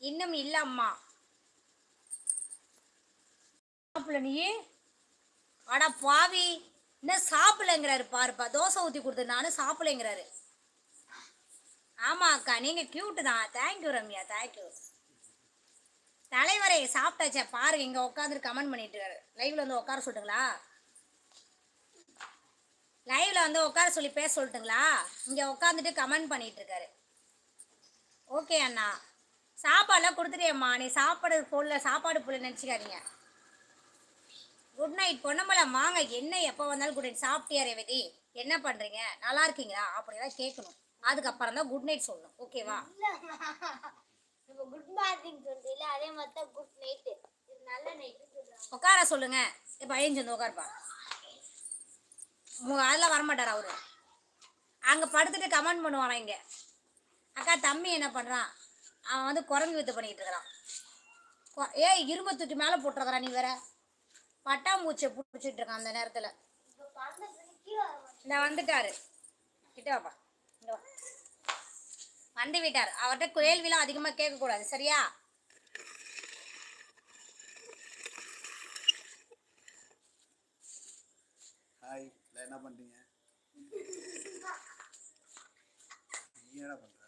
இன்னும் இல்லை அம்மா. சாப்பிடல நீ. அடா பாவி. இன்னும் சாப்பிடலங்கிறாரு பாருப்பா. தோசை ஊற்றி கொடுத்து நானும் சாப்பிடலைங்கிறாரு. ஆமா அக்கா நீங்க கியூட்டு தான். தேங்க்யூ ரம்யா தேங்க்யூ தலைவரை சாப்பிட்டாச்சே? பாருங்க இங்க உட்காந்துட்டு கமெண்ட் பண்ணிட்டு இருக்காரு லைவ்ல வந்து உட்கார சொல்லிட்டுங்களா? லைவ்ல வந்து உட்கார சொல்லி பேச சொல்லட்டுங்களா? இங்க உட்காந்துட்டு கமெண்ட் பண்ணிட்டு இருக்காரு ஓகே அண்ணா. சாப்பாடுலாம் கொடுத்துட்டேம்மா. நீ சாப்பாடு போடல சாப்பாடு போடல நினச்சிக்காதீங்க. Good night Ponnambalam. வாங்க என்ன எப்போ வந்தாலும் குட் நைட் சாப்பிட்டியா ரேவதி? என்ன பண்ணுறீங்க நல்லா இருக்கீங்களா? அப்படிலாம் கேட்கணும். அதுக்கப்புறம் தான் குட் நைட் சொல்லணும். ஓகேவா நம்ம குட் மார்னிங் சொல்றீல அதே மாதிரி தான் குட் நைட் நல்ல நைட் உட்கார சொல்லுங்க. இப்போ ஐந்து வந்து உட்காருப்பா. உங்க அதெல்லாம் வரமாட்டார் அவரு? அங்கே படுத்துட்டு கமெண்ட் பண்ணுவானா இங்கே. அக்கா தம்பி என்ன பண்ணுறான் அவன் வந்து குரங்கு வித்து பண்ணிக்கிட்டு இருக்கிறான். ஏய் இரும்பு தூக்கி மேலே போட்டுருக்கிறான் நீ வேற. பட்டாம்பூச்சியை பிடிச்சிட்டு இருக்கான் அந்த நேரத்தில். இந்த வந்துட்டாரு. கிட்ட வாப்பா. இங்க வா. வந்து விட்டார். அவர்கிட்ட கேள்விலாம் அதிகமாக கேட்கக்கூடாது. சரியா? ஹாய். என்ன பண்ணுறீங்க நீ என்ன பண்ணுற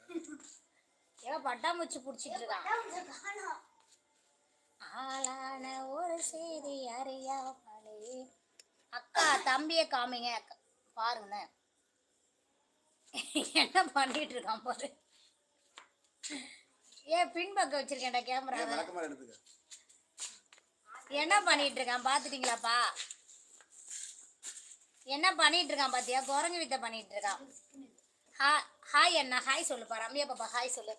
ஏன் பட்டாம்பூச்சி பிடிச்சிட்டு இருக்கான். ஆளான ஒரு செய்தி அறியாமலே. அக்கா தம்பியை காமிங்க. பாருங்க. என்ன பண்ணிட்டு இருக்கான் பாரு. ஏன் பின்பக்கம் வச்சிருக்கேன்டா கேமரா. என்ன பண்ணிட்டு இருக்கான் பாத்துட்டீங்களாப்பா? என்ன பண்ணிட்டு இருக்கான் பாத்தியா? குரங்கு வித்த பண்ணிட்டு இருக்கான். ஹா- ஹாய் அண்ணா. ஹாய் சொல்லுப்பா ரம்யா பாப்பா ஹாய் சொல்லு.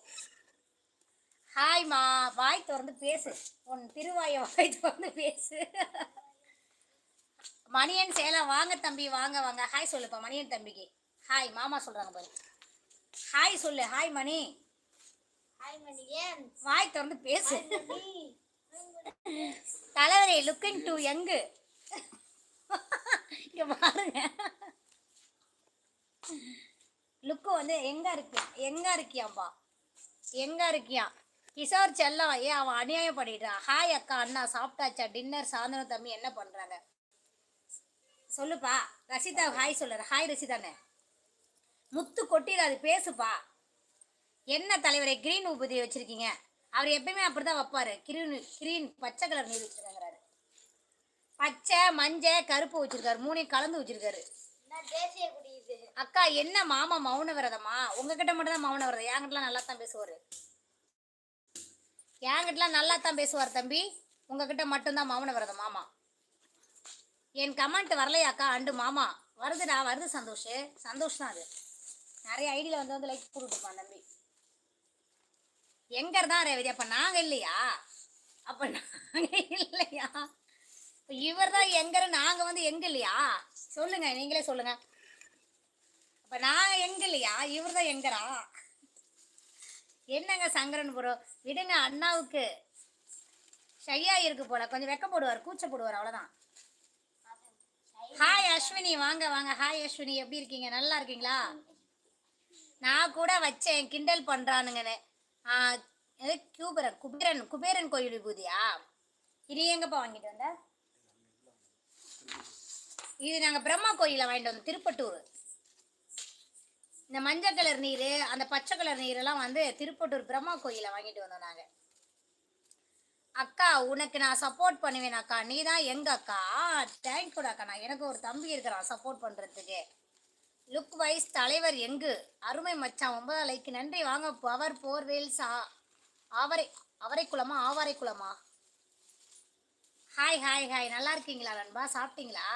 ஹாய்மா வாய் திறந்து பேசு. உன் திருவாய வாய் திறந்து பேசு. மணியன் சேலம். வாங்க தம்பி. வாங்க வாங்க. ஹாய் சொல்லுப்பா மணியன் தம்பிக்கு. ஹாய் மாமா சொல்றாங்க பாரு. ஹாய் சொல்லு. ஹாய் மணி. ஹாய் மணியன் வாய் திறந்து பேசு. தலைவரே லுக்கிங் டு யங்கு. இங்க பாருங்க. லுக்கு வந்து எங்க இருக்கியா எங்க இருக்கியாம்பா எங்க இருக்கியா? கிஷோர் செல்லம் ஏன் அவன் அநியாயம் பண்ணிட்டான் ஹாய் அக்கா அண்ணா சாப்பிட்டாச்சா? டின்னர் சாயந்தரம் தம்பி என்ன பண்றாங்க? சொல்லுப்பா. ரசிதா ஹாய் சொல்லுற. ஹாய் ரசிதானே முத்து கொட்டிடாது பேசுப்பா. என்ன தலைவரை கிரீன் உபதி வச்சிருக்கீங்க? அவர் எப்பயுமே அப்படிதான் வைப்பாரு. கிரீன் கிரீன் பச்சை கலர் நீர் வச்சிருக்காங்கிறாரு. பச்சை மஞ்சள் கருப்பு வச்சிருக்காரு. மூணையும் கலந்து வச்சிருக்காரு. தேசிய குடி அக்கா என்ன மாமா மௌன விரதமா? உங்ககிட்ட மட்டும் தான் மௌன விரதம். என்கிட்டலாம் நல்லா தான் பேசுவார். என்கிட்டலாம் நல்லா தான் பேசுவார் தம்பி. உங்ககிட்ட மட்டும்தான் மௌன விரதம் மாமா. என் கமெண்ட் வரலையாக்கா அண்டு மாமா? வருதுடா வருது சந்தோஷ். சந்தோஷ் தான் அது. நிறைய ஐடியில் வந்து வந்து லைக் போட்டுருப்பான் தம்பி. எங்கே தான் ரேவதி? அப்போ நாங்கள் இல்லையா? அப்போ நாங்கள் இல்லையா? இப்போ இவர் தான் எங்கரு நாங்கள் வந்து எங்கே இல்லையா? சொல்லுங்கள் நீங்களே சொல்லுங்கள் இப்போ நான் எங்க இல்லையா இவர் தான் எங்கரா என்னங்க சங்கரன் ப்ரோ விடுங்க அண்ணாவுக்கு. ஷையா இருக்கு போல. கொஞ்சம் வெக்க போடுவார் கூச்ச போடுவார் அவ்வளவுதான். ஹாய் அஸ்வினி வாங்க வாங்க. ஹாய் அஸ்வினி எப்படி இருக்கீங்க? நல்லா இருக்கீங்களா? நான் கூட வச்சேன் கிண்டல் பண்றானுங்கன்னு. ஆ, குபேரன் குபேரன் குபேரன் கோயில் விபூதியா? இது எங்கப்பா வாங்கிட்டு வந்த? இது நாங்கள் பிரம்மா கோயிலில் வாங்கிட்டு வந்தோம் திருப்பட்டூர். இந்த மஞ்சள் கலர் நீர் அந்த பச்சை கலர் நீரெல்லாம் வந்து திருப்பட்டூர் பிரம்மா கோயிலில் வாங்கிட்டு வந்தோம் நாங்கள் அக்கா உனக்கு நான் சப்போர்ட் பண்ணுவேன் அக்கா. நீ தான் எங்க அக்கா? தேங்க்யூடா அக்கா. நான் எனக்கு ஒரு தம்பி இருக்கிறான் சப்போர்ட் பண்ணுறதுக்கு லுக் வைஸ் தலைவர் எங்கு? அருமை மச்சான் ஒன்பதா லைக்கு நன்றி. வாங்க பவர் போர்வேல்ஸ் ஆவரை அவரை குளமா ஆவாரை குளமா ஹாய் ஹாய் ஹாய் நல்லா இருக்கீங்களா நண்பா? சாப்பிட்டீங்களா?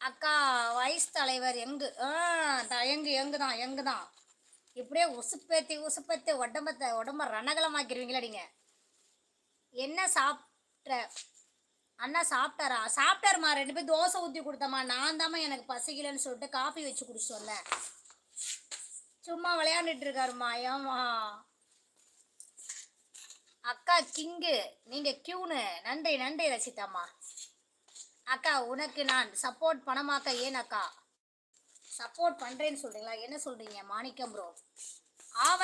அக்கா வைஸ் தலைவர் எங்கு? ஆ த- எங்கு எங்கு தான் எங்கு தான் இப்படியே உசுப்பேத்தி உசுப்பேத்தி உடம்பத்தை உடம்ப ரணகலமாக்கிடுவீங்களா நீங்கள் என்ன சாப்பிட்ட? அண்ணா சாப்பிட்டாரா? சாப்பிட்டாருமா ரெண்டு பேரும் தோசை ஊற்றி கொடுத்தம்மா. நான் தாம்மா எனக்கு பசிக்கலன்னு சொல்லிட்டு காஃபி வச்சு குடிச்சு வந்தேன். சும்மா விளையாண்டுட்டு இருக்காருமா ஏமா அக்கா கிங்கு. நீங்கள் கியூனு. நன்றி நன்றி ரசிதாம்மா அக்கா உனக்கு நான் சப்போர்ட் பணமாக்க ஏன் அக்கா? சப்போர்ட் பண்றேன்னு சொல்றீங்களா? என்ன சொல்றீங்க மாணிக்கம் ப்ரோ ஆவ